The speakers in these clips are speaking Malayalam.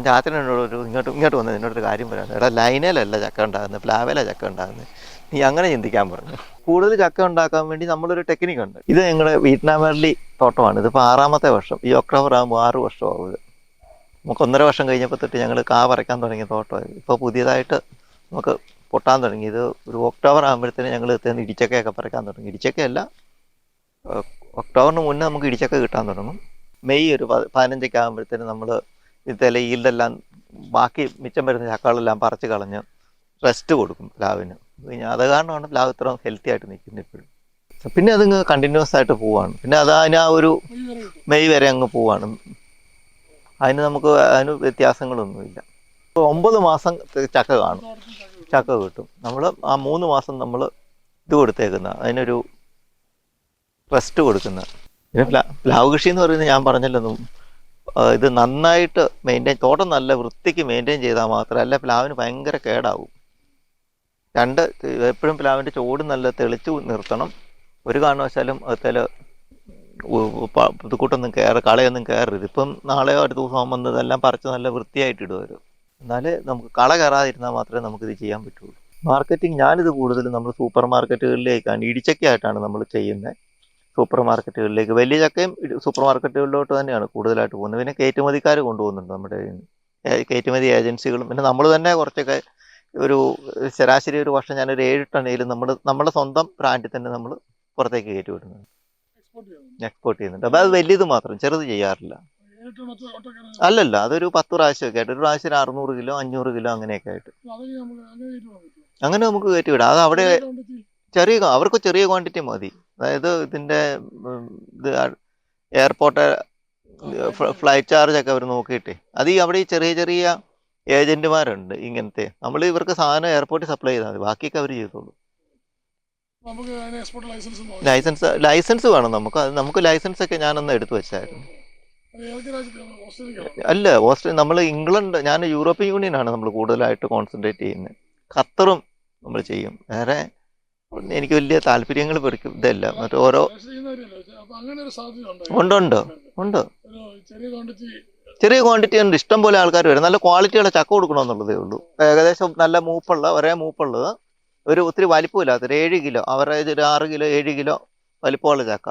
അന്നേരം ചാച്ചൻ എന്നോട് ഇങ്ങോട്ട് ഇങ്ങോട്ട് വന്നത് എന്നോടൊരു കാര്യം പറയാം. എടാ ലൈനയിലല്ല ചക്ക ഉണ്ടാകുന്നത് പ്ലാവില ചക്ക ഉണ്ടാകുന്നത് നീ അങ്ങനെ ചിന്തിക്കാൻ പറഞ്ഞു. കൂടുതൽ ചക്ക ഉണ്ടാക്കാൻ വേണ്ടി നമ്മളൊരു ടെക്നിക്ക് ഉണ്ട്. ഇത് ഞങ്ങളുടെ വീട്ടിനാമേർലി തോട്ടമാണ്. ഇതിപ്പോൾ ആറാമത്തെ വർഷം. ഈ ഒക്ടോബർ ആകുമ്പോൾ ആറ് വർഷമാവും ഇത് നമുക്ക് ഒന്നര വർഷം കഴിഞ്ഞപ്പോൾ തൊട്ട് ഞങ്ങൾ കാ പറിക്കാൻ തുടങ്ങിയ തോട്ടമായി ഇപ്പോൾ പുതിയതായിട്ട് നമുക്ക് പൊട്ടാൻ തുടങ്ങി. ഇത് ഒരു ഒക്ടോബർ ആകുമ്പോഴത്തേന് ഞങ്ങൾ തന്നെ ഇടിച്ചക്കയൊക്കെ പറിക്കാൻ തുടങ്ങി. ഇടിച്ചക്കയല്ല ഒക്ടോബറിന് മുന്നേ നമുക്ക് ഇടിച്ചക്ക കിട്ടാൻ തുടങ്ങും. മെയ് ഒരു പതിനഞ്ചൊക്കെ ആകുമ്പോഴത്തേന് നമ്മൾ ഇതിലെ ഈൽഡെല്ലാം ബാക്കി മിച്ചം വരുന്ന ചക്കകളെല്ലാം പറിച്ച് കളഞ്ഞ് റെസ്റ്റ് കൊടുക്കും പ്ലാവിന് പിന്നെ അത് കാരണമാണ് പ്ലാവ് ഇത്ര ഹെൽത്തി ആയിട്ട് നിൽക്കുന്നത് ഇപ്പോഴും. പിന്നെ അതിങ്ങ് കണ്ടിന്യൂസ് ആയിട്ട് പോവാണ്. പിന്നെ അത് അതിന് ആ ഒരു മെയ് വരെ അങ്ങ് പോവാണ്. അതിന് നമുക്ക് അതിന് വ്യത്യാസങ്ങളൊന്നുമില്ല. ഒമ്പത് മാസം ചക്ക കാണും. ചക്ക കിട്ടും. നമ്മൾ ആ മൂന്ന് മാസം നമ്മൾ ഇത് കൊടുത്തേക്കുന്ന അതിനൊരു റെസ്റ്റ് കൊടുക്കുന്ന. പിന്നെ പ്ലാ പ്ലാവ് കൃഷി എന്ന് പറയുന്നത് ഞാൻ പറഞ്ഞല്ലോ ഇത് നന്നായിട്ട് മെയിന്റെയിൻ തോട്ടം നല്ല വൃത്തിക്ക് മെയിന്റെയിൻ ചെയ്താൽ മാത്രമല്ല പ്ലാവിന് ഭയങ്കര കേടാവും. രണ്ട് എപ്പോഴും പ്ലാവിന്റെ ചോട് നല്ല തെളിച്ച് നിർത്തണം. ഒരു കാരണവശാലും അതിൽ പുതുക്കൂട്ടൊന്നും കയറി കളയൊന്നും കയറരുത്. ഇപ്പം നാളെയോ അടുത്ത ദിവസം വന്നതെല്ലാം പറിച്ച് നല്ല വൃത്തിയായിട്ട് ഇടുവരും എന്നാലേ നമുക്ക് കള കയറാതിരുന്നാൽ മാത്രമേ നമുക്കിത് ചെയ്യാൻ പറ്റുള്ളൂ. മാർക്കറ്റിംഗ് ഞാനിത് കൂടുതലും നമ്മൾ സൂപ്പർ മാർക്കറ്റുകളിലേക്കാണ് ഇടിച്ചക്കയായിട്ടാണ് നമ്മൾ ചെയ്യുന്നത്. സൂപ്പർ മാർക്കറ്റുകളിലേക്ക് വലിയ ചക്കയും സൂപ്പർ മാർക്കറ്റുകളിലോട്ട് തന്നെയാണ് കൂടുതലായിട്ട് പോകുന്നത്. പിന്നെ കയറ്റുമതിക്കാർ കൊണ്ടുപോകുന്നുണ്ട് നമ്മുടെ കയറ്റുമതി ഏജൻസികളും. പിന്നെ നമ്മൾ തന്നെ കുറച്ചൊക്കെ ഒരു ശരാശരി ഒരു വർഷം ഞാനൊരു ഏഴ് ടണ്ണയിലും നമ്മൾ നമ്മുടെ സ്വന്തം ബ്രാൻഡിൽ തന്നെ നമ്മൾ പുറത്തേക്ക് കയറ്റി വിടുന്നുണ്ട് എക്സ്പോർട്ട് ചെയ്യുന്നുണ്ട്. അപ്പോൾ അത് വലിയത് മാത്രം ചെറുത് ചെയ്യാറില്ല. അല്ലല്ല അതൊരു പത്ത് പ്രാവശ്യമൊക്കെ ആയിട്ട് ഒരു പ്രാവശ്യം അറുന്നൂറ് കിലോ അഞ്ഞൂറ് കിലോ അങ്ങനെയൊക്കെ ആയിട്ട്. അങ്ങനെ നമുക്ക് കയറ്റി വിടാം അത് അവിടെ ചെറിയ അവർക്ക് ചെറിയ ക്വാണ്ടിറ്റി മതി. അതായത് ഇതിന്റെ ഇത് എയർപോർട്ട് ഫ്ലൈറ്റ് ചാർജ് ഒക്കെ അവർ നോക്കിയിട്ടേ. അത് ഈ അവിടെ ഈ ചെറിയ ചെറിയ ഏജന്റുമാരുണ്ട് ഇങ്ങനത്തെ. നമ്മൾ ഇവർക്ക് സാധനം എയർപോർട്ടിൽ സപ്ലൈ ചെയ്താൽ മതി. ബാക്കിയൊക്കെ അവർ ചെയ്തോളൂ. ലൈസൻസ് ലൈസൻസ് വേണം നമുക്ക്. അത് നമുക്ക് ലൈസൻസ് ഒക്കെ ഞാൻ ഒന്ന് എടുത്തു വെച്ചായിരുന്നു. അല്ല ഓസ്ട്രേലിയ നമ്മൾ ഇംഗ്ലണ്ട് ഞാൻ യൂറോപ്യൻ യൂണിയൻ ആണ് നമ്മൾ കൂടുതലായിട്ട് കോൺസെൻട്രേറ്റ് ചെയ്യുന്നത്. ഖത്തറും നമ്മൾ ചെയ്യും. വേറെ എനിക്ക് വലിയ താല്പര്യങ്ങൾ പെടുക്കും ഇതല്ല. മറ്റേ ഓരോ ഉണ്ട്, ഉണ്ട്. ഉണ്ട് ചെറിയ ക്വാണ്ടിറ്റി ഉണ്ട്. ഇഷ്ടം പോലെ ആൾക്കാർ വരും. നല്ല ക്വാളിറ്റിയുള്ള ചക്ക കൊടുക്കണമെന്നുള്ളതേ ഉള്ളൂ. ഏകദേശം നല്ല മൂപ്പുള്ള ഒരേ മൂപ്പുള്ളത്. ഒരു ഒത്തിരി വലിപ്പമില്ലാത്ത ഒരു ഏഴ് കിലോ. അവറേജ് ഒരു ആറ് കിലോ ഏഴ് കിലോ വലിപ്പമുള്ള ചക്ക.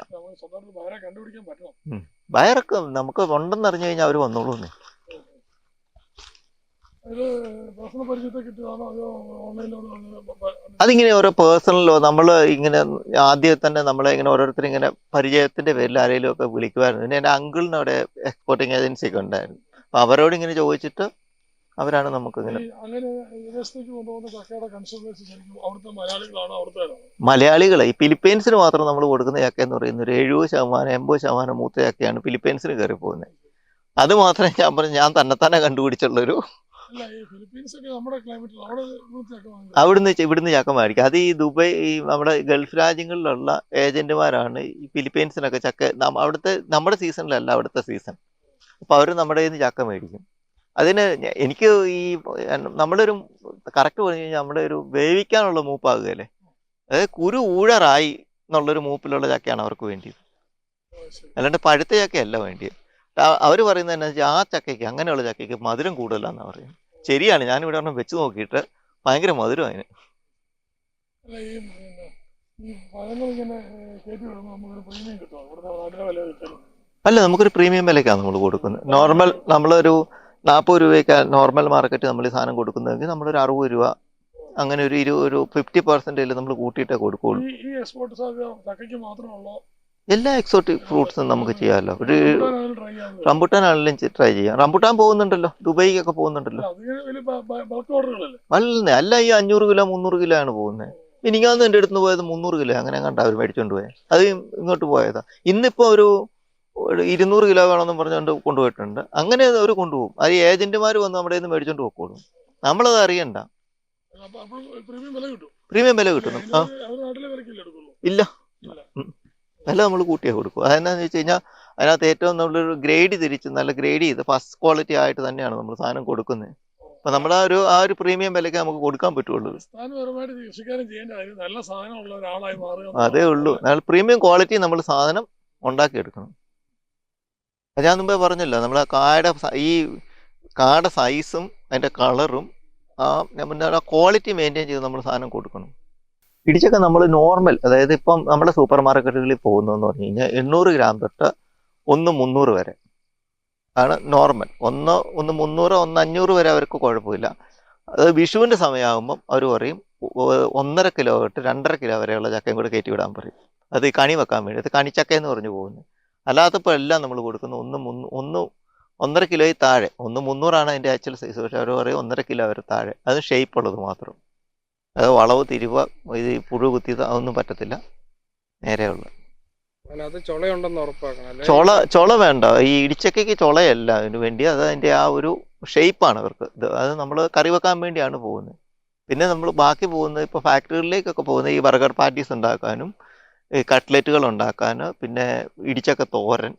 വയറൊക്കെ നമുക്ക് ഉണ്ടെന്ന് അറിഞ്ഞു കഴിഞ്ഞാൽ അവർ വന്നോളൂ അതിങ്ങനെ ഓരോ പേഴ്സണലോ നമ്മൾ ഇങ്ങനെ ആദ്യം തന്നെ നമ്മളെ ഇങ്ങനെ ഓരോരുത്തർ ഇങ്ങനെ പരിചയത്തിന്റെ പേരിൽ ആരെങ്കിലും ഒക്കെ വിളിക്കുമായിരുന്നു. പിന്നെ എന്റെ അങ്കിളിന് അവിടെ എക്സ്പോർട്ടിങ് ഏജൻസി ഒക്കെ ഉണ്ടായിരുന്നു. അപ്പൊ അവരോട് ഇങ്ങനെ ചോദിച്ചിട്ട് അവരാണ് നമുക്ക് ഇങ്ങനെ മലയാളികൾ ഈ ഫിലിപ്പീൻസിന് മാത്രം നമ്മൾ കൊടുക്കുന്ന ചക്ക എന്ന് പറയുന്നത് ഒരു എഴുപത് ശതമാനം എൺപത് ശതമാനം മൂത്ത ചക്കയാണ് ഫിലിപ്പീൻസിന് കയറി പോകുന്നത് അത് മാത്രമേ ഞാൻ പറഞ്ഞു ഞാൻ തന്നെത്താനെ കണ്ടുപിടിച്ചുള്ളൊരു അവിടുന്ന് ഇവിടുന്ന് ചക്ക മേടിക്കും അത് ഈ ദുബൈ ഈ നമ്മുടെ ഗൾഫ് രാജ്യങ്ങളിലുള്ള ഏജന്റുമാരാണ് ഈ ഫിലിപ്പീൻസിനൊക്കെ ചക്ക അവിടുത്തെ നമ്മുടെ സീസണിലല്ല അവിടുത്തെ സീസൺ. അപ്പോൾ അവർ നമ്മുടെ കയ്യിൽ നിന്ന് ചക്ക മേടിക്കും. അതിന് എനിക്ക് ഈ നമ്മളൊരു കറക്റ്റ് പറഞ്ഞു കഴിഞ്ഞാൽ നമ്മുടെ ഒരു വേവിക്കാനുള്ള മൂപ്പാകുകയല്ലേ? അതായത് കുരു ഊഴറായി എന്നുള്ളൊരു മൂപ്പിലുള്ള ചക്കയാണ് അവർക്ക് വേണ്ടിയത്. അല്ലാണ്ട് പഴുത്ത ചക്കയല്ല വേണ്ടിയത്. അവർ പറയുന്നത് എന്നാ വെച്ചാൽ ആ ചക്കയ്ക്ക് അങ്ങനെയുള്ള ചക്കയ്ക്ക് മധുരം കൂടുതലാന്നാ പറയുന്നത്. ശരിയാണ്. ഞാനിവിടെ ഒരെണ്ണം വെച്ച് നോക്കിയിട്ട് ഭയങ്കര മധുരം അതിന്. അല്ല നമുക്കൊരു പ്രീമിയം കിട്ടും ഇവിടുത്തെ നാട്ടിലെ വില കിട്ടും അല്ല നമുക്കൊരു പ്രീമിയം വിലയ്ക്കാണ് നമ്മൾ കൊടുക്കുന്നത്. നോർമൽ നമ്മളൊരു നാൽപ്പത് രൂപയ്ക്ക് നോർമൽ മാർക്കറ്റ് നമ്മൾ ഈ സാധനം കൊടുക്കുന്നതെങ്കിൽ നമ്മളൊരു അറുപത് രൂപ അങ്ങനെ ഒരു ഇരു ഒരു ഫിഫ്റ്റി പെർസെന്റേജിൽ നമ്മൾ കൂട്ടിയിട്ടേ കൊടുക്കുകയുള്ളൂ എല്ലാ എക്സോട്ടിക് ഫ്രൂട്ട്സും നമുക്ക് ചെയ്യാമല്ലോ ഒരു റംബുട്ടാൻ ആണെങ്കിലും ട്രൈ ചെയ്യാം. റംബുട്ടാൻ പോകുന്നുണ്ടല്ലോ. ദുബൈക്കൊക്കെ പോകുന്നുണ്ടല്ലോ. അല്ല അല്ല ഈ അഞ്ഞൂറ് കിലോ മുന്നൂറ് കിലോ ആണ് പോകുന്നത് എനിക്കാന്ന് എന്റെ അടുത്ത് പോയത് മുന്നൂറ് കിലോ. അങ്ങനെ കണ്ട അവർ മേടിച്ചോണ്ട് പോയത് അത് ഇങ്ങോട്ട് പോയതാ. ഇന്നിപ്പോ ഒരു ഒരു ഇരുന്നൂറ് കിലോ വേണമെന്ന് പറഞ്ഞുകൊണ്ട് കൊണ്ടുപോയിട്ടുണ്ട്. അങ്ങനെ അവർ കൊണ്ടുപോകും. അത് ഏജന്റുമാർ വന്ന് നമ്മുടെ നിന്ന് മേടിച്ചോണ്ട് പോക്കോളും. നമ്മളത് അറിയണ്ട. പ്രീമിയം വില കിട്ടും. ഇല്ല. വില നമ്മൾ കൂട്ടിയേ കൊടുക്കും. അതെന്നാന്ന് വെച്ച് കഴിഞ്ഞാൽ അതിനകത്ത് ഏറ്റവും നമ്മളൊരു ഗ്രേഡ് തിരിച്ച് നല്ല ഗ്രേഡ് ചെയ്ത് ഫസ്റ്റ് ക്വാളിറ്റി ആയിട്ട് തന്നെയാണ് നമ്മൾ സാധനം കൊടുക്കുന്നത് അപ്പൊ നമ്മൾ ആ ഒരു ആ ഒരു പ്രീമിയം വിലയ്ക്ക് നമുക്ക് കൊടുക്കാൻ പറ്റുള്ളൂ. അതേ ഉള്ളൂ. പ്രീമിയം ക്വാളിറ്റി നമ്മൾ സാധനം ഉണ്ടാക്കിയെടുക്കണം. ഞാൻ മുമ്പേ പറഞ്ഞല്ലോ നമ്മൾ കായുടെ ഈ കാട സൈസും അതിന്റെ കളറും ആ ആ ക്വാളിറ്റി മെയിന്റെയിൻ ചെയ്ത് നമ്മൾ സാധനം കൊടുക്കണം. ഇടിച്ചക്ക നമ്മൾ നോർമൽ അതായത് ഇപ്പം നമ്മുടെ സൂപ്പർ മാർക്കറ്റുകളിൽ പോകുന്നതെന്ന് പറഞ്ഞു കഴിഞ്ഞാൽ എണ്ണൂറ് ഗ്രാം തൊട്ട് ഒന്ന് മുന്നൂറ് വരെ ആണ് നോർമൽ ഒന്ന് ഒന്ന് മുന്നൂറ് ഒന്ന് അഞ്ഞൂറ് വരെ അവർക്ക് കുഴപ്പമില്ല. അത് വിഷുവിന്റെ സമയമാകുമ്പം അവർ പറയും ഒന്നര കിലോ തൊട്ട് രണ്ടര കിലോ വരെയുള്ള ചക്കയും കൂടെ കയറ്റി വിടാൻ പറയും. അത് കണി വെക്കാൻ വേണ്ടി. അത് കണിച്ചക്ക എന്ന് പറഞ്ഞു പോകുന്നത്. അല്ലാത്തപ്പോൾ എല്ലാം നമ്മൾ കൊടുക്കുന്നു ഒന്ന് മുന്ന് ഒന്ന് ഒന്നര കിലോയിൽ താഴെ. ഒന്ന് മുന്നൂറാണ് അതിന്റെ ആക്ച്വൽ സൈസ് പക്ഷേ അവർ പറയും ഒന്നര കിലോ വരെ താഴെ. അത് ഷേപ്പ് ഉള്ളത് മാത്രം. അത് വളവ് തിരിവ ഇത് ഈ പുഴു കുത്തിയത് അതൊന്നും പറ്റത്തില്ല. നേരെയുള്ള ചുള ചുള വേണ്ട. ഈ ഇടിച്ചക്കയ്ക്ക് ചുളയല്ല അതിന് വേണ്ടി. അത് അതിന്റെ ആ ഒരു ഷേപ്പാണ് അവർക്ക്. ഇത് അത് നമ്മൾ കറി വെക്കാൻ വേണ്ടിയാണ് പോകുന്നത്. പിന്നെ നമ്മൾ ബാക്കി പോകുന്നത് ഇപ്പോൾ ഫാക്ടറികളിലേക്കൊക്കെ പോകുന്നത് ഈ ബർഗർ പാർട്ടീസ് ഉണ്ടാക്കാനും ഈ കട്ട്ലറ്റുകൾ ഉണ്ടാക്കാനും പിന്നെ ഇടിച്ചക്ക തോരൻ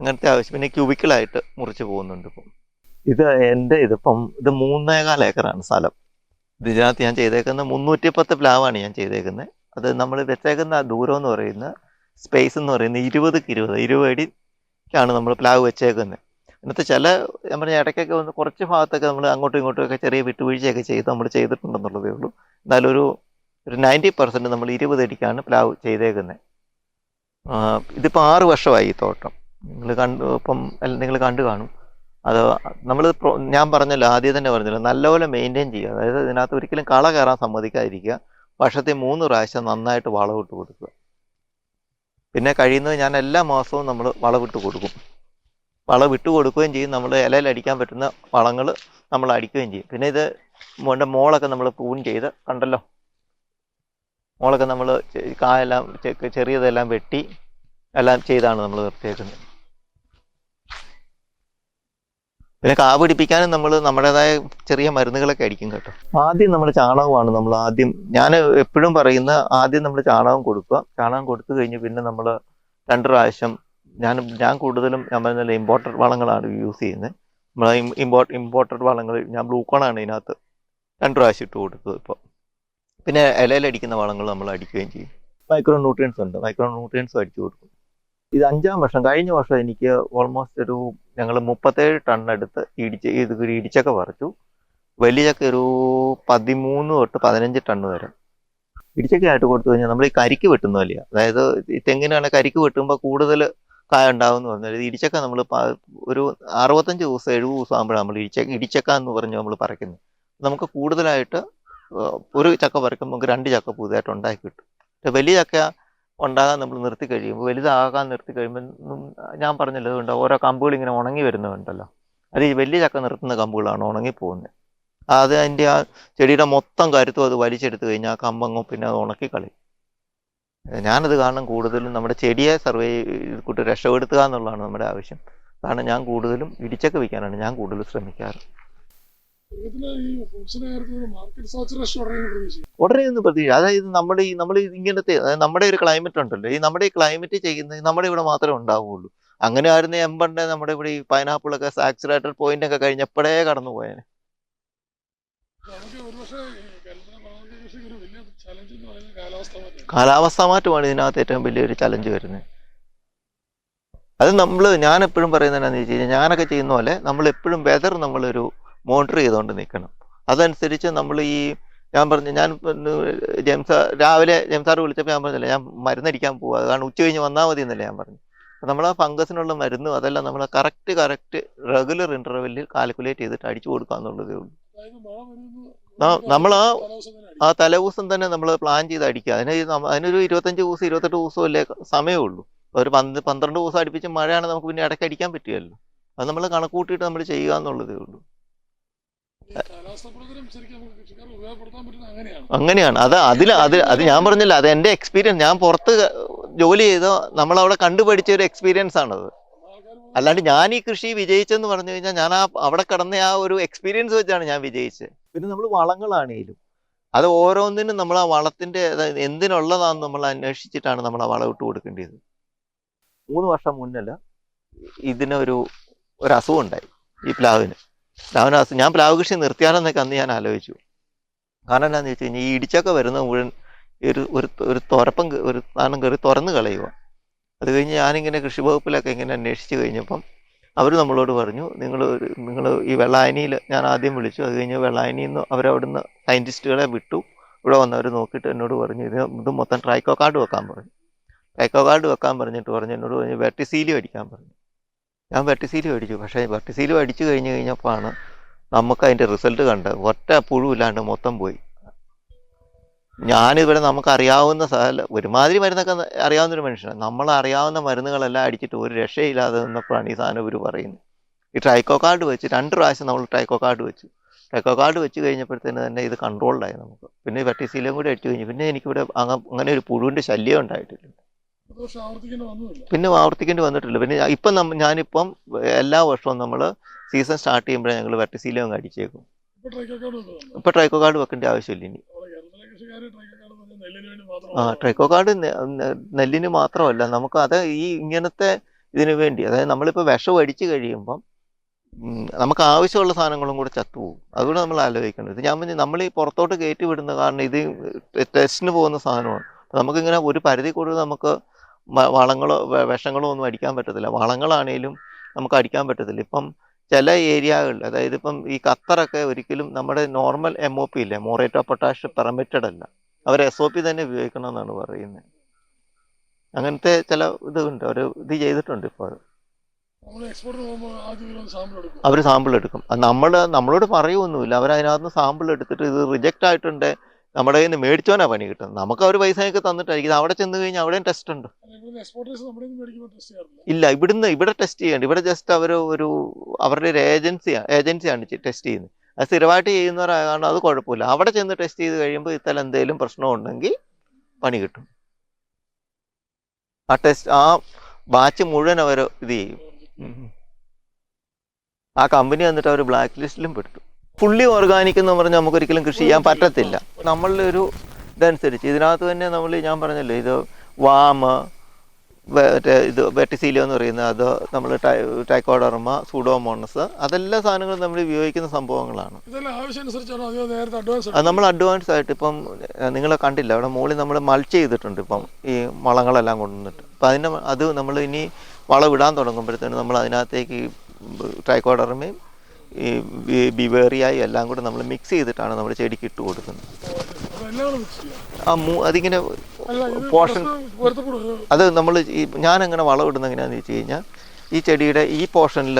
അങ്ങനത്തെ ആവശ്യം. പിന്നെ ക്യൂബിക്കലായിട്ട് മുറിച്ച് പോകുന്നുണ്ട് ഇപ്പം ഇത് എന്റെ ഇതിപ്പം ഇത് മൂന്നേകാൽ ഏക്കറാണ് സ്ഥലം. ഇതിനകത്ത് ഞാൻ ചെയ്തേക്കുന്ന മുന്നൂറ്റി പത്ത് പ്ലാവാണ് ഞാൻ ചെയ്തേക്കുന്നത് അത് നമ്മൾ വെച്ചേക്കുന്ന ദൂരം എന്ന് പറയുന്ന സ്പേസ് എന്ന് പറയുന്ന ഇരുപത് ഇരുപത് ഇരുപത് അടിക്കാണ് നമ്മൾ പ്ലാവ് വെച്ചേക്കുന്നത് ഇന്നത്തെ ചില ഞാൻ പറഞ്ഞ ഇടയ്ക്കൊക്കെ വന്ന് കുറച്ച് ഭാഗത്തൊക്കെ നമ്മൾ അങ്ങോട്ടും ഇങ്ങോട്ടും ഒക്കെ ചെറിയ വിട്ടുവീഴ്ചയൊക്കെ ചെയ്ത് നമ്മൾ ചെയ്തിട്ടുണ്ടെന്നുള്ളതേ ഉള്ളൂ. എന്നാലും ഒരു ഒരു നയന്റി പെർസെന്റ് നമ്മൾ ഇരുപത് അടിക്കാണ് പ്ലാവ് ചെയ്തേക്കുന്നത് ഇതിപ്പോൾ ആറ് വർഷമായി ഈ തോട്ടം. നിങ്ങൾ കണ്ടു ഇപ്പം നിങ്ങൾ കണ്ടു കാണും. അത് നമ്മൾ ഞാൻ പറഞ്ഞല്ലോ ആദ്യം തന്നെ പറഞ്ഞല്ലോ നല്ലപോലെ മെയിന്റെയിൻ ചെയ്യുക. അതായത് ഇതിനകത്ത് ഒരിക്കലും കള കയറാൻ സമ്മതിക്കാതിരിക്കുക. വർഷത്തിൽ മൂന്ന് പ്രാവശ്യം നന്നായിട്ട് വളവിട്ട് കൊടുക്കുക. പിന്നെ കഴിയുന്നത് ഞാൻ എല്ലാ മാസവും നമ്മൾ വളവിട്ട് കൊടുക്കും. വളവിട്ട് കൊടുക്കുകയും ചെയ്യും. നമ്മൾ ഇലയിൽ അടിക്കാൻ പറ്റുന്ന വളങ്ങൾ നമ്മൾ അടിക്കുകയും ചെയ്യും. പിന്നെ ഇത് മോന്റെ മോളൊക്കെ നമ്മൾ പൂൺ ചെയ്ത് കണ്ടല്ലോ. മോളൊക്കെ നമ്മൾ കായെല്ലാം ചെറിയതെല്ലാം വെട്ടി എല്ലാം ചെയ്താണ് നമ്മൾ നിർത്തിയേക്കുന്നത്. പിന്നെ കാവ് പിടിപ്പിക്കാനും നമ്മൾ നമ്മുടേതായ ചെറിയ മരുന്നുകളൊക്കെ അടിക്കും കേട്ടോ. ആദ്യം നമ്മൾ ചാണകമാണ് നമ്മൾ ആദ്യം ഞാൻ എപ്പോഴും പറയുന്ന ആദ്യം നമ്മൾ ചാണകം കൊടുക്കുക. ചാണകം കൊടുത്തു കഴിഞ്ഞ് പിന്നെ നമ്മൾ രണ്ട് പ്രാവശ്യം ഞാൻ ഞാൻ കൂടുതലും ഞാൻ പറഞ്ഞ ഇമ്പോർട്ടഡ് വളങ്ങളാണ് യൂസ് ചെയ്യുന്നത്. നമ്മൾ ഇമ്പോർട്ട് ഇമ്പോർട്ടഡ് വളങ്ങൾ ഞാൻ ബ്ലൂക്കോണാണ് ഇതിനകത്ത് രണ്ട് പ്രാവശ്യം ഇട്ട് കൊടുത്തത് ഇപ്പോൾ പിന്നെ ഇലയിലടിക്കുന്ന വളങ്ങൾ നമ്മൾ അടിക്കുകയും ചെയ്യും. മൈക്രോ ന്യൂട്രിയൻസ് ഉണ്ട്. മൈക്രോ ന്യൂട്രിയൻസും അടിച്ചു കൊടുക്കും. ഇത് അഞ്ചാം വർഷം കഴിഞ്ഞ വർഷം എനിക്ക് ഓൾമോസ്റ്റ് ഒരു ഞങ്ങൾ മുപ്പത്തേഴ് ടൺ എടുത്ത് ഇടിച്ച് ഇത് ഇടിച്ചൊക്കെ ഇടിച്ചക്ക പറിച്ചു. വലിയ ചക്ക ഒരു പതിമൂന്ന് തൊട്ട് പതിനഞ്ച് ടൺ വരെ. ഇടിച്ചക്കയായിട്ട് കൊടുത്തു കഴിഞ്ഞാൽ നമ്മൾ ഈ കരിക്ക് വെട്ടുന്ന വലിയ അതായത് തെങ്ങിനാണ് കരിക്ക് വെട്ടുമ്പോൾ കൂടുതൽ കായ ഉണ്ടാവും എന്ന് പറഞ്ഞാൽ ഇടിച്ചക്ക നമ്മൾ ഒരു അറുപത്തഞ്ച് ദിവസം എഴുപത് ദിവസം ആകുമ്പോഴാണ് നമ്മൾ ഇടിച്ചക്ക ഇടിച്ചക്ക എന്ന് പറഞ്ഞ് നമ്മൾ പറിക്കുന്നത്. നമുക്ക് കൂടുതലായിട്ട് ഒരു ചക്ക പറിക്കുമ്പോൾ നമുക്ക് രണ്ട് ചക്ക പുതുതായിട്ട് ഉണ്ടാക്കി കിട്ടും. വലിയ ചക്ക ഉണ്ടാകാൻ നമ്മൾ നിർത്തി കഴിയുമ്പോൾ വലുതാകാൻ നിർത്തി കഴിയുമ്പോൾ ഞാൻ പറഞ്ഞല്ലോ അതുകൊണ്ട് ഓരോ കമ്പുകൾ ഇങ്ങനെ ഉണങ്ങി വരുന്നുണ്ടല്ലോ. അത് ഈ വലിയ ചക്ക നിർത്തുന്ന കമ്പുകളാണ് ഉണങ്ങി പോകുന്നത്. അത് അതിന്റെ ആ ചെടിയുടെ മൊത്തം കരുത്തും അത് വലിച്ചെടുത്ത് കഴിഞ്ഞാൽ ആ കമ്പങ്ങും പിന്നെ അത് ഉണക്കി കളയും ഞാനത് കാരണം കൂടുതലും നമ്മുടെ ചെടിയെ സർവേ കൂട്ടി രക്ഷപ്പെടുത്തുക എന്നുള്ളതാണ് നമ്മുടെ ആവശ്യം. കാരണം ഞാൻ കൂടുതലും ഇടിച്ചൊക്കെ വിൽക്കാനാണ് ഞാൻ കൂടുതലും ശ്രമിക്കാറ്. ഉടനെ ഒന്ന് പ്രതീക്ഷ അതായത് നമ്മുടെ ഈ നമ്മൾ ഇങ്ങനത്തെ നമ്മുടെ ഒരു ക്ലൈമറ്റ് ഉണ്ടല്ലോ. ഈ നമ്മുടെ ഈ ക്ലൈമറ്റ് ചെയ്യുന്നത് നമ്മുടെ ഇവിടെ മാത്രമേ ഉണ്ടാവുള്ളൂ. അങ്ങനെ ആയിരുന്നു എമ്പണ്ട് നമ്മുടെ ഇവിടെ ഈ പൈനാപ്പിളൊക്കെ സാക്സിലേറ്റർ പോയിന്റ് ഒക്കെ കഴിഞ്ഞപ്പോഴേ കടന്നു പോയേനെ. കാലാവസ്ഥ മാറ്റം കാലാവസ്ഥാ മാറ്റമാണ് ഇതിനകത്ത് ഏറ്റവും വലിയൊരു ചലഞ്ച് വരുന്നത്. അത് നമ്മൾ ഞാൻ എപ്പോഴും പറയുന്നത് എന്താണെന്ന് വെച്ച് കഴിഞ്ഞാൽ ഞാനൊക്കെ ചെയ്യുന്ന പോലെ നമ്മൾ എപ്പോഴും വെതർ നമ്മളൊരു മോണിറ്റർ ചെയ്തുകൊണ്ട് നിൽക്കണം. അതനുസരിച്ച് നമ്മൾ ഈ ഞാൻ പറഞ്ഞു ഞാൻ ജെയിംസ് രാവിലെ ജെംസാർ വിളിച്ചപ്പോൾ ഞാൻ പറഞ്ഞില്ല ഞാൻ മരുന്നടിക്കാൻ പോവാ കാരണം ഉച്ച കഴിഞ്ഞ് വന്നാൽ മതി എന്നല്ലേ ഞാൻ പറഞ്ഞു. നമ്മൾ ആ ഫംഗസിനുള്ള മരുന്നും അതെല്ലാം നമ്മൾ കറക്റ്റ് കറക്റ്റ് റെഗുലർ ഇന്റർവെല്ലിൽ കാൽക്കുലേറ്റ് ചെയ്തിട്ട് അടിച്ചു കൊടുക്കുക എന്നുള്ളതേ ഉള്ളൂ. നമ്മൾ ആ, ആ- തലേദിവസം തന്നെ നമ്മൾ പ്ലാൻ ചെയ്ത് അടിക്കുക. അതിന് അതിനൊരു ഇരുപത്തഞ്ച് ദിവസം ഇരുപത്തെട്ട് ദിവസം അല്ലേ സമയമേ ഉള്ളൂ. ഒരു പന്ത് പന്ത്രണ്ട് ദിവസം അടുപ്പിച്ച് മഴയാണ് നമുക്ക് പിന്നെ ഇടയ്ക്ക് അടിക്കാൻ പറ്റുമല്ലോ അത് നമ്മൾ കണക്കൂട്ടിയിട്ട് നമ്മൾ ചെയ്യുക എന്നുള്ളതേ ഉള്ളൂ. അങ്ങനെയാണ്. അത് അതിൽ അത് അത് ഞാൻ പറഞ്ഞില്ല. അത് എന്റെ എക്സ്പീരിയൻസ് ഞാൻ പുറത്ത് ജോലി ചെയ്ത നമ്മളവിടെ കണ്ടുപഠിച്ച ഒരു എക്സ്പീരിയൻസ് ആണത്. അല്ലാണ്ട് ഞാൻ ഈ കൃഷി വിജയിച്ചെന്ന് പറഞ്ഞു കഴിഞ്ഞാൽ ഞാൻ ആ അവിടെ കടന്ന ആ ഒരു എക്സ്പീരിയൻസ് വെച്ചാണ് ഞാൻ വിജയിച്ചത്. പിന്നെ നമ്മൾ വളങ്ങളാണേലും അത് ഓരോന്നിനും നമ്മൾ ആ വളത്തിന്റെ അതായത് എന്തിനുള്ളതാണെന്ന് നമ്മൾ അന്വേഷിച്ചിട്ടാണ് നമ്മൾ ആ വളം ഇട്ട് കൊടുക്കേണ്ടത് മൂന്ന് വർഷം മുന്നല്ല ഇതിനൊരു ഒരു അസുഖം ഉണ്ടായി ഈ പ്ലാവിന്. പ്ലാവിന് ഞാൻ പ്ലാവ് കൃഷി നിർത്തിയാലെന്നൊക്കെ അന്ന് ഞാൻ ആലോചിച്ചു. കാരണം എന്താണെന്ന് വെച്ച് കഴിഞ്ഞാൽ ഈ ഇടിച്ചൊക്കെ വരുന്ന മുഴുവൻ ഒരു ഒരു ഒരു തുരപ്പം ഒരു സാധനം കയറി തുറന്ന് കളയുക. അത് കഴിഞ്ഞ് ഞാനിങ്ങനെ കൃഷി വകുപ്പിലൊക്കെ ഇങ്ങനെ അന്വേഷിച്ച് കഴിഞ്ഞപ്പം അവർ നമ്മളോട് പറഞ്ഞു നിങ്ങൾ നിങ്ങൾ ഈ വെള്ളായനിയിൽ ഞാൻ ആദ്യം വിളിച്ചു. അത് കഴിഞ്ഞ് വെള്ളായനിയിൽ നിന്ന് അവരവിടുന്ന് സയന്റിസ്റ്റുകളെ വിട്ടു. ഇവിടെ വന്നവർ നോക്കിയിട്ട് എന്നോട് പറഞ്ഞു ഇത് ഇത് മൊത്തം ട്രൈക്കോ കാർഡ് വെക്കാൻ പറഞ്ഞു. ട്രൈക്കോ കാർഡ് വെക്കാൻ പറഞ്ഞിട്ട് പറഞ്ഞു. എന്നോട് പറഞ്ഞു വെർട്ടിസീലി അടിക്കാൻ പറഞ്ഞു. ഞാൻ വെട്ടിസീൽ അടിച്ചു പക്ഷേ വെട്ടിസീൽ അടിച്ചു കഴിഞ്ഞ് കഴിഞ്ഞപ്പോഴാണ് നമുക്ക് അതിന്റെ റിസൾട്ട് കണ്ടത്. ഒറ്റ പുഴുവില്ലാണ്ട് മൊത്തം പോയി. ഞാനിവിടെ നമുക്ക് അറിയാവുന്ന സ്ഥല ഒരുമാതിരി മരുന്നൊക്കെ അറിയാവുന്ന ഒരു മനുഷ്യനാണ് നമ്മൾ അറിയാവുന്ന മരുന്നുകളെല്ലാം അടിച്ചിട്ട് ഒരു രക്ഷയില്ലാതെ നിന്നപ്പോഴാണ് ഈ സാധനം ഇവർ പറയുന്നത്. ഈ ട്രൈക്കോ കാർഡ് വെച്ച് രണ്ട് പ്രാവശ്യം നമ്മൾ ട്രൈക്കോ കാർഡ് വെച്ചു. ട്രൈക്കോ കാർഡ് വെച്ച് കഴിഞ്ഞപ്പോഴത്തേന് തന്നെ ഇത് കൺട്രോൾഡായി നമുക്ക്. പിന്നെ വെട്ടിസീലും കൂടി അടിച്ചു കഴിഞ്ഞു. പിന്നെ എനിക്കിവിടെ അങ്ങനെ ഒരു പുഴുവിന്റെ ശല്യം ഉണ്ടായിട്ടില്ല പത്ത് വർഷം ആവർത്തിക്കേണ്ടി വന്നതല്ല പിന്നെ ആവർത്തിക്കേണ്ടി വന്നിട്ടില്ല. പിന്നെ ഇപ്പം ഞാനിപ്പം എല്ലാ വർഷവും നമ്മൾ സീസൺ സ്റ്റാർട്ട് ചെയ്യുമ്പോഴേ ഞങ്ങൾ വെട്ടിസീലും അങ്ങ് അടിച്ചേക്കും. ഇപ്പൊ ട്രൈക്കോ കാർഡ് വെക്കേണ്ട ആവശ്യമില്ല ഇനി. ആ ട്രൈക്കോ കാർഡ് നെല്ലിന് മാത്രമല്ല നമുക്ക് അത് ഈ ഇങ്ങനത്തെ ഇതിനു വേണ്ടി അതായത് നമ്മളിപ്പോൾ വിഷം അടിച്ചു കഴിയുമ്പം നമുക്ക് ആവശ്യമുള്ള സാധനങ്ങളും കൂടെ ചത്തുപോകും അതുകൂടെ നമ്മൾ ആലോചിക്കണം ഇത് ഞാൻ പറഞ്ഞു നമ്മൾ ഈ പുറത്തോട്ട് കയറ്റി വിടുന്ന കാരണം ഇത് ടെസ്റ്റിന് പോകുന്ന സാധനമാണ്. നമുക്കിങ്ങനെ ഒരു പരിധി കൂടുതൽ നമുക്ക് വളങ്ങളോ വിഷങ്ങളോ ഒന്നും അടിക്കാൻ പറ്റത്തില്ല. വളങ്ങളാണേലും നമുക്ക് അടിക്കാൻ പറ്റത്തില്ല. ഇപ്പം ചില ഏരിയകളിൽ അതായത് ഇപ്പം ഈ ഖത്തറൊക്കെ ഒരിക്കലും നമ്മുടെ നോർമൽ എം ഒ പി ഇല്ലേ? മോറേറ്റോ പൊട്ടാഷ് പെർമിറ്റഡ് അല്ല. അവർ എസ് ഒ പി തന്നെ ഉപയോഗിക്കണം എന്നാണ് പറയുന്നത്. അങ്ങനത്തെ ചില ഇതുണ്ട്. അവർ ഇത് ചെയ്തിട്ടുണ്ട് ഇപ്പോൾ. അവർ സാമ്പിൾ എടുക്കും. നമ്മൾ നമ്മളോട് പറയുമൊന്നുമില്ല അവർ അതിനകത്ത് സാമ്പിൾ എടുത്തിട്ട് ഇത് റിജക്റ്റ് ആയിട്ടുണ്ട്. നമ്മുടെ കയ്യിൽ നിന്ന് മേടിച്ചോനാ പണി കിട്ടുന്നത്. നമുക്ക് അവർ പൈസയൊക്കെ തന്നിട്ടായിരിക്കും. അവിടെ ചെന്ന് കഴിഞ്ഞാൽ അവിടെയും ടെസ്റ്റ് ഉണ്ട്. ഇല്ല ഇവിടുന്ന് ഇവിടെ ടെസ്റ്റ് ചെയ്യണ്ട. ഇവിടെ ജസ്റ്റ് അവർ ഒരു അവരുടെ ഒരു ഏജൻസിയാണ് ഏജൻസിയാണ് ടെസ്റ്റ് ചെയ്യുന്നത്. അത് സ്ഥിരമായിട്ട് ചെയ്യുന്നവരായതുകൊണ്ട് അത് കുഴപ്പമില്ല. അവിടെ ചെന്ന് ടെസ്റ്റ് ചെയ്ത് കഴിയുമ്പോൾ ഇത്തരം എന്തെങ്കിലും പ്രശ്നമുണ്ടെങ്കിൽ പണി കിട്ടും. ആ ടെസ്റ്റ് ആ ബാച്ച് മുഴുവൻ അവർ ഇത് ചെയ്യും. ആ കമ്പനി വന്നിട്ട് അവർ ബ്ലാക്ക് ലിസ്റ്റിലും പെട്ടു. ഫുള്ളി ഓർഗാനിക് എന്ന് പറഞ്ഞാൽ നമുക്ക് ഒരിക്കലും കൃഷി ചെയ്യാൻ പറ്റത്തില്ല. നമ്മളുടെ ഒരു ഇതനുസരിച്ച് ഇതിനകത്ത് തന്നെ നമ്മൾ ഞാൻ പറഞ്ഞല്ലോ ഇത് വാമ മറ്റേ ഇത് വെട്ടിസീലിയോ എന്ന് പറയുന്നത് അത് നമ്മൾ ടൈക്കോഡർമ സൂഡോമോണസ് അതെല്ലാ സാധനങ്ങളും നമ്മൾ ഉപയോഗിക്കുന്ന സംഭവങ്ങളാണ്. അതോ നമ്മൾ അഡ്വാൻസ് ആയിട്ട് ഇപ്പം നിങ്ങൾ കണ്ടില്ല അവിടെ മുകളിൽ നമ്മൾ മൾച്ച് ചെയ്തിട്ടുണ്ട് ഇപ്പം ഈ വളങ്ങളെല്ലാം കൊണ്ടുവന്നിട്ട്. അപ്പം അതിന്റെ അത് നമ്മൾ ഇനി വളം ഇടാൻ തുടങ്ങുമ്പോഴത്തേനും നമ്മൾ അതിനകത്തേക്ക് ഈ ട്രൈക്കോഡർമയും ഈ ബിവേറിയായും എല്ലാം കൂടെ നമ്മൾ മിക്സ് ചെയ്തിട്ടാണ് നമ്മൾ ചെടിക്ക് ഇട്ട് കൊടുക്കുന്നത്. ആ മൂ അതിങ്ങനെ പോർഷൻ അത് നമ്മൾ ഈ ഞാൻ അങ്ങനെ വളം ഇടുന്നത് എങ്ങനെയാണെന്ന് വെച്ച് കഴിഞ്ഞാൽ ഈ ചെടിയുടെ ഈ പോർഷനിൽ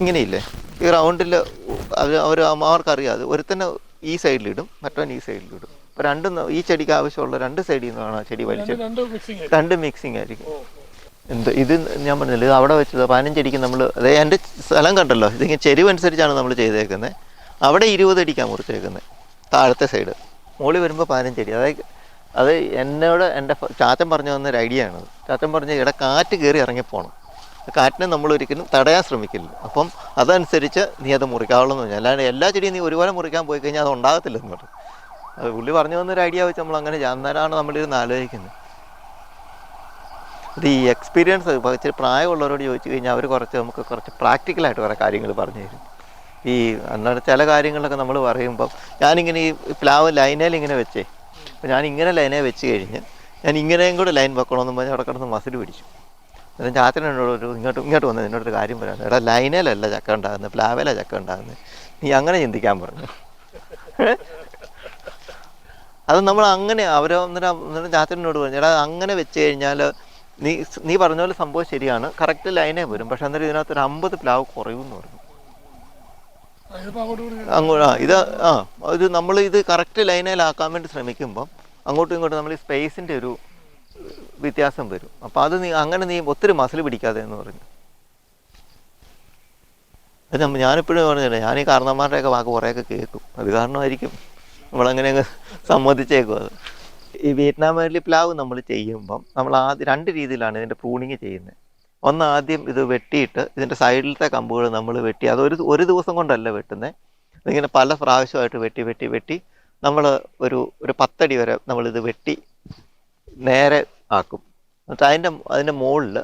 ഇങ്ങനെയില്ലേ ഈ റൗണ്ടിൽ അവർ അവർ അവർക്കറിയാതെ ഒരുത്തന്നെ ഈ സൈഡിലിടും മറ്റവൻ ഈ സൈഡിലിടും അപ്പോൾ രണ്ടും ഈ ചെടിക്ക് ആവശ്യമുള്ള രണ്ട് സൈഡിൽ നിന്നാണ് ആ ചെടി വലിച്ചത് രണ്ട് മിക്സിംഗ് രണ്ട് മിക്സിങ് ആയിരിക്കും. എന്ത്? ഇത് ഞാൻ പറഞ്ഞില്ല ഇത് അവിടെ വെച്ചത് പതിനഞ്ചടിക്ക് നമ്മൾ അതെ എന്റെ സ്ഥലം കണ്ടല്ലോ ഇതിങ്ങനെ ചെരിവനുസരിച്ചാണ് നമ്മൾ ചെയ്തേക്കുന്നത് അവിടെ ഇരുപത് അടിക്കാണ് മുറിച്ചേക്കുന്നത് താഴത്തെ സൈഡ് മുകളിൽ വരുമ്പോൾ പതിനഞ്ചടി അതായത് അത് എന്നോട് എന്റെ ചാച്ചൻ പറഞ്ഞു തന്ന ഒരു ഐഡിയ ആണ് ചാച്ചൻ പറഞ്ഞ ഇവിടെ കാറ്റ് കയറി ഇറങ്ങിപ്പോണം കാറ്റിനെ നമ്മൾ ഒരിക്കലും തടയാൻ ശ്രമിക്കില്ല. അപ്പം അതനുസരിച്ച് നീ അത് മുറിക്കാവുള്ളൂ എന്ന് പറഞ്ഞു. അല്ലാണ്ട് എല്ലാ ചെടിയും നീ ഒരുപോലെ മുറിക്കാൻ പോയി കഴിഞ്ഞാൽ അത് ഉണ്ടാകത്തില്ലെന്ന് പറഞ്ഞു. അത് പുള്ളി പറഞ്ഞു തന്നൊരു ഐഡിയ വെച്ച് നമ്മൾ അങ്ങനെ അന്നേരമാണ് നമ്മളിരുന്ന് ആലോചിക്കുന്നത് ഇത് ഈ എക്സ്പീരിയൻസ് ഇച്ചിരി പ്രായമുള്ളവരോട് ചോദിച്ചു കഴിഞ്ഞാൽ അവർ കുറച്ച് നമുക്ക് കുറച്ച് പ്രാക്ടിക്കലായിട്ട് കുറേ കാര്യങ്ങൾ പറഞ്ഞു തരും. ഈ എന്നാൽ ചില കാര്യങ്ങളൊക്കെ നമ്മൾ പറയുമ്പം ഞാനിങ്ങനെ ഈ പ്ലാവ് ലൈനയിൽ ഇങ്ങനെ വെച്ചേ. അപ്പോൾ ഞാൻ ഇങ്ങനെ വെച്ച് കഴിഞ്ഞ് ഞാൻ ഇങ്ങനെയും കൂടെ ലൈൻ വെക്കണമെന്ന് പറഞ്ഞ് അവിടെ കിടന്ന് മസിൽ പിടിച്ചു. അന്നേരം ചാച്ചൻ എന്നോട് ഒരു ഇങ്ങോട്ട് ഇങ്ങോട്ട് വന്നത് എന്നോടൊരു കാര്യം പറയാം എടാ ലൈനയിലല്ല ചക്ക ഉണ്ടാകുന്നത് പ്ലാവിലാണ് ചക്ക ഉണ്ടാകുന്നത്. നീ അങ്ങനെ ചിന്തിക്കാൻ പറഞ്ഞു. അത് നമ്മൾ അങ്ങനെ അവരോ എന്നിട്ട് ചാത്തനോട് പറഞ്ഞു എടാ അങ്ങനെ വെച്ച് കഴിഞ്ഞാൽ നീ നീ പറഞ്ഞ പോലെ സംഭവം ശരിയാണ്. കറക്റ്റ് ലൈനേ വരും. പക്ഷെ അന്നേരം ഇതിനകത്ത് ഒരു അമ്പത് പ്ലാവ് കുറയുമെന്ന് പറഞ്ഞു. അങ്ങോട്ട് ആ ഇത് ആ ഇത് നമ്മൾ ഇത് കറക്റ്റ് ലൈനയിലാക്കാൻ വേണ്ടി ശ്രമിക്കുമ്പം അങ്ങോട്ടും ഇങ്ങോട്ടും നമ്മൾ ഈ സ്പേസിന്റെ ഒരു വ്യത്യാസം വരും. അപ്പോൾ അത് നീ അങ്ങനെ നീ ഒത്തിരി മസിൽ പിടിക്കാതെ എന്ന് പറഞ്ഞു. അത് ഞാനിപ്പോഴും പറഞ്ഞില്ല ഞാൻ ഈ കാരണന്മാരുടെയൊക്കെ വാക്ക് കുറേയൊക്കെ കേൾക്കും. അത് കാരണമായിരിക്കും. നമ്മളങ്ങനെ അങ്ങ് സമ്മതിച്ചേക്കും അത്. ഈ വിയറ്റ്നാം വേലി പ്ലാവ് നമ്മൾ ചെയ്യുമ്പം നമ്മൾ ആദ്യം രണ്ട് രീതിയിലാണ് ഇതിന്റെ പ്രൂണിങ് ചെയ്യുന്നത്. ഒന്ന് ആദ്യം ഇത് വെട്ടിയിട്ട് ഇതിന്റെ സൈഡിലത്തെ കമ്പുകൾ നമ്മൾ വെട്ടി അതൊരു ഒരു ദിവസം കൊണ്ടല്ല വെട്ടുന്നത്. ഇതിങ്ങനെ പല പ്രാവശ്യമായിട്ട് വെട്ടി വെട്ടി വെട്ടി നമ്മൾ ഒരു ഒരു പത്തടി വരെ നമ്മളിത് വെട്ടി നേരെ ആക്കും. എന്നിട്ട് അതിന്റെ അതിന്റെ മുകളിൽ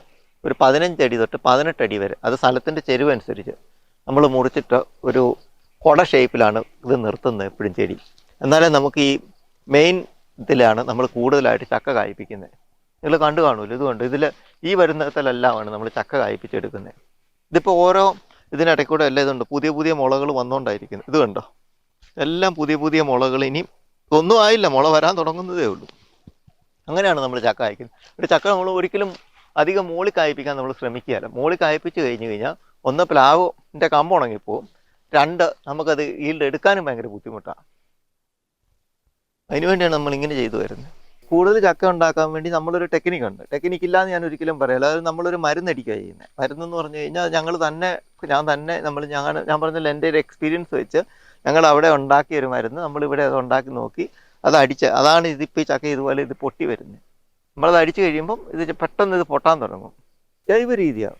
ഒരു പതിനഞ്ചടി തൊട്ട് പതിനെട്ടടി വരെ അത് സ്ഥലത്തിന്റെ ചെരുവനുസരിച്ച് നമ്മൾ മുറിച്ചിട്ട് ഒരു കുട ഷേപ്പിലാണ് ഇത് നിർത്തുന്നത് എപ്പോഴും ചെടി. എന്നാലേ നമുക്ക് ഈ മെയിൻ ഇതിലാണ് നമ്മൾ കൂടുതലായിട്ട് ചക്ക കായ്പ്പിക്കുന്നത് നിങ്ങൾ കണ്ടു കാണുമല്ലോ ഇതുകൊണ്ട് കണ്ടു. ഇതിൽ ഈ വരുന്നതിലെല്ലാമാണ് നമ്മൾ ചക്ക കായ്പ്പിച്ചെടുക്കുന്നത് ഇതിപ്പോൾ ഓരോ ഇതിനിടയ്ക്കൂടെ എല്ലാം ഇതുണ്ട്. പുതിയ പുതിയ മുളകൾ വന്നുകൊണ്ടായിരിക്കുന്നു ഇത് കണ്ടോ? എല്ലാം പുതിയ പുതിയ മുളകൾ ഇനി ഒന്നും ആയില്ല. മുള വരാൻ തുടങ്ങുന്നതേ ഉള്ളൂ. അങ്ങനെയാണ് നമ്മൾ ചക്ക കായ്ക്കുന്നത്. ഒരു ചക്ക നമ്മൾ ഒരിക്കലും അധികം മോളി കായ്പ്പിക്കാൻ നമ്മൾ ശ്രമിക്കുകയല്ല. മോളി കായ്പ്പിച്ച് കഴിഞ്ഞ് കഴിഞ്ഞാൽ ഒന്ന് പ്ലാവിന്റെ കമ്പ് ഉണങ്ങിപ്പോവും. രണ്ട് നമുക്കത് ഈൽഡ് എടുക്കാനും ഭയങ്കര ബുദ്ധിമുട്ടാണ് അതിനുവേണ്ടിയാണ് നമ്മൾ ഇങ്ങനെ ചെയ്തു വരുന്നത്. കൂടുതൽ ചക്ക ഉണ്ടാക്കാൻ വേണ്ടി നമ്മളൊരു ടെക്നിക്ക് ഉണ്ട്. ടെക്നിക്ക് ഇല്ലാന്ന് ഞാൻ ഒരിക്കലും പറയില്ല അതായത് നമ്മളൊരു മരുന്നടിക്കുക ചെയ്യുന്നത് മരുന്നെന്ന് പറഞ്ഞു കഴിഞ്ഞാൽ ഞങ്ങൾ തന്നെ ഞാൻ തന്നെ നമ്മൾ ഞങ്ങൾ ഞാൻ പറഞ്ഞില്ല എന്റെ ഒരു എക്സ്പീരിയൻസ് വെച്ച് ഞങ്ങൾ അവിടെ ഉണ്ടാക്കിയ ഒരു മരുന്ന് നമ്മളിവിടെ അത് ഉണ്ടാക്കി നോക്കി അത് അടിച്ച് അതാണ് ഇതിപ്പോൾ ഈ ചക്ക ഇതുപോലെ ഇത് പൊട്ടി വരുന്നത് നമ്മളത് അടിച്ചു കഴിയുമ്പം ഇത് പെട്ടെന്ന് ഇത് പൊട്ടാൻ തുടങ്ങും. ജൈവ രീതിയാണ്